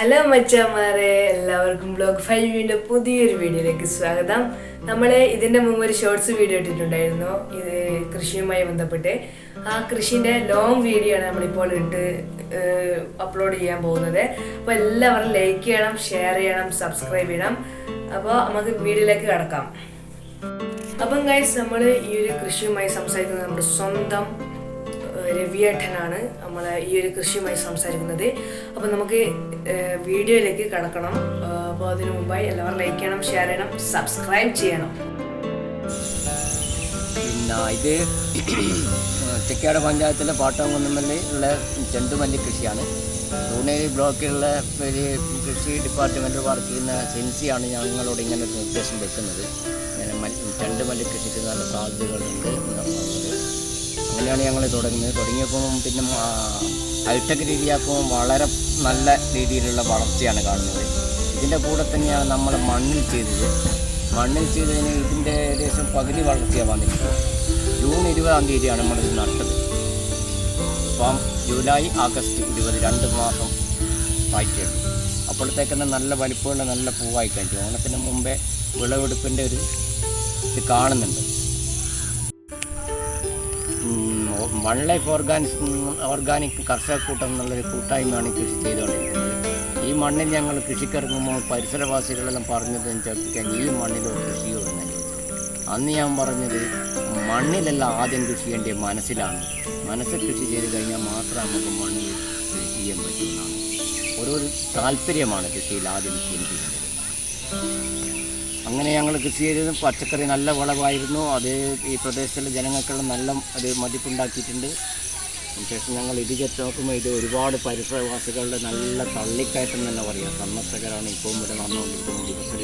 Hello മച്ചാമാരെ എല്ലാവർക്കും blog ഫൈവിന്റെ പുതിയൊരു വീഡിയോയിലേക്ക് സ്വാഗതം. നമ്മൾ ഇതിന്റെ മുമ്പ് ഒരു ഷോർട്സ് വീഡിയോ ഇട്ടിട്ടുണ്ടായിരുന്നു. ഇത് കൃഷിയുമായി ബന്ധപ്പെട്ട്. ആ കൃഷിന്റെ ലോങ് വീഡിയോ ആണ് നമ്മളിപ്പോൾ ഇട്ട് അപ്ലോഡ് ചെയ്യാൻ പോകുന്നത്. അപ്പോൾ എല്ലാവരും ലൈക്ക് ചെയ്യണം ഷെയർ ചെയ്യണം സബ്സ്ക്രൈബ് ചെയ്യണം. അപ്പോൾ നമുക്ക് വീഡിയോയിലേക്ക് കിടക്കാം. അപ്പം ഗൈസ് നമ്മൾ ഈ ഒരു കൃഷിയുമായി സംസാരിക്കുന്നത് നമ്മുടെ സ്വന്തം രവിയേട്ടനാണ് നമ്മൾ ഈ ഒരു കൃഷിയുമായി സംസാരിക്കുന്നത്. അപ്പോൾ നമുക്ക് വീഡിയോയിലേക്ക് കടക്കണം. അപ്പോൾ അതിനു മുമ്പായി എല്ലാവരും ലൈക്ക് ചെയ്യണം ഷെയർ ചെയ്യണം സബ്സ്ക്രൈബ് ചെയ്യണം. പിന്നെ ഇത് ചെക്കാട് പഞ്ചായത്തിലെ പാട്ടംകുന്നമല്ലി ഉള്ള ചെണ്ടുമല്ലി കൃഷിയാണ്. തൂണേരി ബ്ലോക്കിലുള്ള ഒരു കൃഷി ഡിപ്പാർട്ട്മെന്റ് വർക്ക് ചെയ്യുന്ന സെൻസിയാണ് ഞങ്ങളോട് ഇങ്ങനെ നിർദ്ദേശം വെക്കുന്നത്. ഇങ്ങനെ മല്ലി ചെണ്ടുമല്ലി കൃഷിക്ക് നല്ല സാധ്യതകളുണ്ട്. അങ്ങനെയാണ് ഞങ്ങൾ തുടങ്ങുന്നത്. തുടങ്ങിയപ്പോൾ പിന്നെ ഹൈടെക് രീതിയാക്കുമ്പോൾ വളരെ നല്ല രീതിയിലുള്ള വളർച്ചയാണ് കാണുന്നത്. ഇതിന്റെ കൂടെ തന്നെയാണ് നമ്മൾ മണ്ണിൽ ചെയ്തത്. മണ്ണിൽ ചെയ്തതിന് ഇതിന്റെ ഏകദേശം പകുതി വളർച്ചയാണ് വന്നിട്ടുള്ളത് ജൂൺ ഇരുപതാം തീയതിയാണ് നമ്മളിത് നട്ടത് അപ്പം ജൂലൈ ആഗസ്റ്റ് ഇരുപത് രണ്ട് മാസം ആയിട്ടുണ്ട്. അപ്പോഴത്തേക്കന്നെ നല്ല വലിപ്പമുള്ള നല്ല പൂവായി കഴിഞ്ഞു. ഓണത്തിന് മുമ്പേ വിളവെടുപ്പിന്റെ ഒരു ഇത് കാണുന്നുണ്ട്. വൺ ലൈഫ് ഓർഗാനിക് ഓർഗാനിക് കർഷക കൂട്ടം എന്നുള്ളൊരു കൂട്ടായ്മയാണ് കൃഷി ചെയ്തുകൊണ്ടിരിക്കുന്നത്. ഈ മണ്ണിൽ ഞങ്ങൾ കൃഷിക്കിറങ്ങുമ്പോൾ പരിസരവാസികളെല്ലാം പറഞ്ഞത് ചോദിക്കാൻ ഈ മണ്ണിലോ കൃഷിയോ എന്ന് അന്ന് ഞാൻ പറഞ്ഞത് മണ്ണിലല്ല ആദ്യം കൃഷി ചെയ്യേണ്ടത് മനസ്സിലാണ്. മനസ്സിൽ കൃഷി ചെയ്ത് കഴിഞ്ഞാൽ മാത്രം നമുക്ക് മണ്ണിൽ കൃഷി ചെയ്യാൻ പറ്റുന്നതാണ് ഓരോ താല്പര്യമാണ് കൃഷിയിൽ ആദ്യം എനിക്ക് വേണ്ടത് അങ്ങനെ ഞങ്ങൾ കൃഷി ചെയ്തത് പച്ചക്കറി നല്ല വിളവായിരുന്നു അത് ഈ പ്രദേശത്തിലെ ജനങ്ങൾക്കുള്ള നല്ല അത് മതിപ്പുണ്ടാക്കിയിട്ടുണ്ട്. ശേഷം ഞങ്ങൾ ഇത് നോക്കുമ്പോൾ ഇത് ഒരുപാട് പരിസരവാസികളുടെ നല്ല തള്ളിക്കയറ്റം തന്നെ പറയാം. സന്ദർശകരാണ് ഇപ്പോൾ ഇവിടെ വന്നുകൊണ്ടിരിക്കുന്നത് ദിവസത്തിൽ.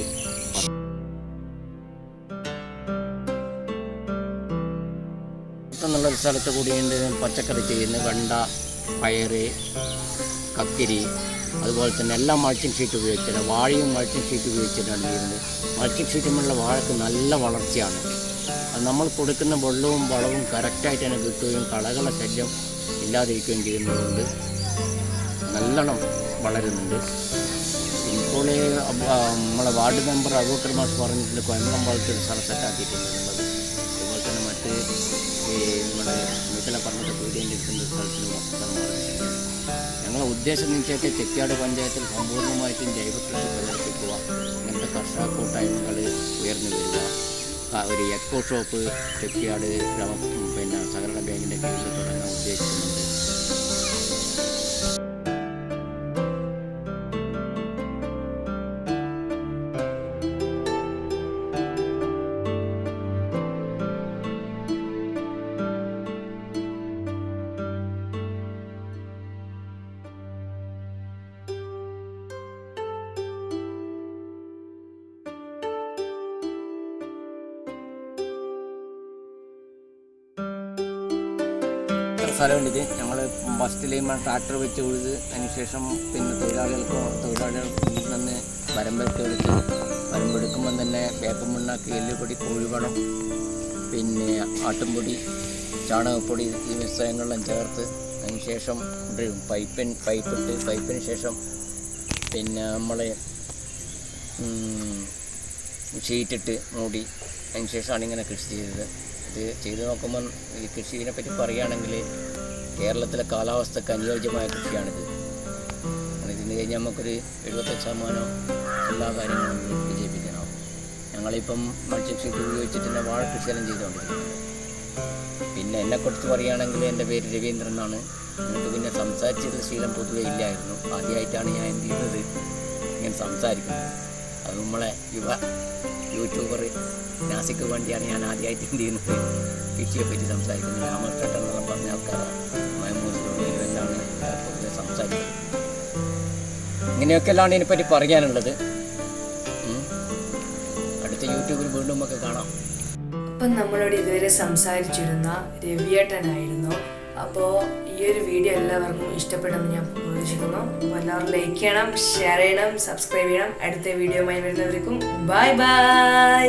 എന്നുള്ളൊരു സ്ഥലത്ത് കൂടിയുണ്ട് പച്ചക്കറി ചെയ്യുന്നത്. വെണ്ട പയറ് കക്കിരി അതുപോലെ തന്നെ എല്ലാം മൾച്ചിങ് ഷീറ്റ് ഉപയോഗിച്ചില്ല വാഴയും മൾച്ചിങ് ഷീറ്റ് ഉപയോഗിച്ചിട്ടാണ് ചെയ്യുന്നത്. മൾച്ചിങ് ഷീറ്റുമുള്ള വാഴക്ക് നല്ല വളർച്ചയാണ്. അത് നമ്മൾ കൊടുക്കുന്ന വെള്ളവും വളവും കറക്റ്റായിട്ട് തന്നെ കിട്ടുകയും കളകളെ ശല്യം ഇല്ലാതിരിക്കുകയും ചെയ്യുന്നതുകൊണ്ട് നല്ലോണം വളരുന്നുണ്ട്. ഇപ്പോൾ നമ്മളെ വാർഡ് മെമ്പർ അബൂക്കർ മാഷ് പറഞ്ഞിട്ടുണ്ട് കൊയമ്പം ഒരു സ്ഥലം സെറ്റാക്കിയിട്ടുണ്ട് അതുപോലെ തന്നെ മറ്റ് ഈ നമ്മുടെ മിഥല പറഞ്ഞിട്ട് പീഡിയന്റെ സ്ഥലത്തിന് സ്ഥലം ഞങ്ങളുടെ ഉദ്ദേശം എന്ന് വെച്ചാൽ ചെക്കാട് പഞ്ചായത്തിൽ സമ്പൂർണമായിട്ടും ജൈവകൃഷി പ്രവർത്തിക്കുക. ഇങ്ങനത്തെ കർഷക കൂട്ടായ്മകൾ ഉയർന്നു വരിക. ഒരു എക്കോ ഷോപ്പ് ചെക്കിയാട് ഗ്രാമ പിന്നെ സഹകരണ ബാങ്കിന്റെ കീഴിൽ തുടങ്ങാൻ സ്ഥലമുണ്ട് ഞങ്ങൾ ഫസ്റ്റിലേയും ട്രാക്ടർ വെച്ച് ഉഴുത് അതിനുശേഷം പിന്നെ തൊഴിലാളികൾക്ക് തൊഴിലാളികൾ നിന്ന് വരമ്പെടുത്ത് എടുത്ത് വരമ്പെടുക്കുമ്പം തന്നെ വേപ്പം മണ്ണാക്കി എല്ലുപൊടി കോഴിവളം പിന്നെ ആട്ടുംപൊടി ചാണകപ്പൊടി ഈ വ്യവസായങ്ങളെല്ലാം ചേർത്ത് അതിനുശേഷം പൈപ്പിൻ പൈപ്പിട്ട് പൈപ്പിന് ശേഷം പിന്നെ നമ്മൾ ഷീറ്റിട്ട് മൂടി അതിന് ശേഷമാണ് ഇങ്ങനെ കൃഷി ചെയ്തത്. ഇത് ചെയ്തു നോക്കുമ്പോൾ ഈ കൃഷിയെ പറ്റി പറയുകയാണെങ്കിൽ കേരളത്തിലെ കാലാവസ്ഥക്ക് അനുയോജ്യമായ കൃഷിയാണിത്. ഇതിന് കഴിഞ്ഞാൽ നമുക്കൊരു എഴുപത്തഞ്ച് ശതമാനം എല്ലാ കാര്യങ്ങളും വിജയിപ്പിക്കാനാവും. ഞങ്ങളിപ്പം മത്സ്യകൃഷി ഉപയോഗിച്ചിട്ട് തന്നെ വാഴ കൃഷിയെല്ലാം ചെയ്തുകൊണ്ടിരിക്കുന്നത് പിന്നെ എന്നെക്കുറിച്ച് പറയുകയാണെങ്കിൽ എന്റെ പേര് രവീന്ദ്രൻ എന്നാണ്. എന്നിട്ട് പിന്നെ സംസാരിച്ചിട്ടുള്ള ശീലം പൊതുവെ ഇല്ലായിരുന്നു. ആദ്യമായിട്ടാണ് ഞാൻ എന്ത് ചെയ്യുന്നത്? ഇങ്ങനെ സംസാരിക്കുന്നത്. അത് നമ്മളെ യുവ യൂട്യൂബർ നാസിക്ക് വേണ്ടിയാണ് ഞാൻ ആദ്യമായിട്ട് എന്ത് ചെയ്യുന്നത്? കൃഷിയെ പറ്റി സംസാരിക്കുന്നത്. രാമകൃഷ്ണൻ എന്ന് പറഞ്ഞ ആൾക്കാരാണ്. സംസാരിക്കുന്നത്. ഇങ്ങനെയൊക്കെയാണ് ഇതിനെപ്പറ്റി പറയാനുള്ളത്. അടുത്ത യൂട്യൂബിൽ വീണ്ടും ഒക്കെ കാണാം. അപ്പം നമ്മളോട് ഇതുവരെ സംസാരിച്ചിരുന്ന രവിയേട്ടനായിരുന്നു. അപ്പോൾ ഈ ഒരു വീഡിയോ എല്ലാവർക്കും ഇഷ്ടപ്പെടുമെന്ന് ഞാൻ പ്രതീക്ഷിക്കുന്നു. അപ്പോൾ എല്ലാവരും ലൈക്ക് ചെയ്യണം ഷെയർ ചെയ്യണം സബ്സ്ക്രൈബ് ചെയ്യണം. അടുത്ത വീഡിയോയുമായി വരുന്നവർക്കും ബൈ ബൈ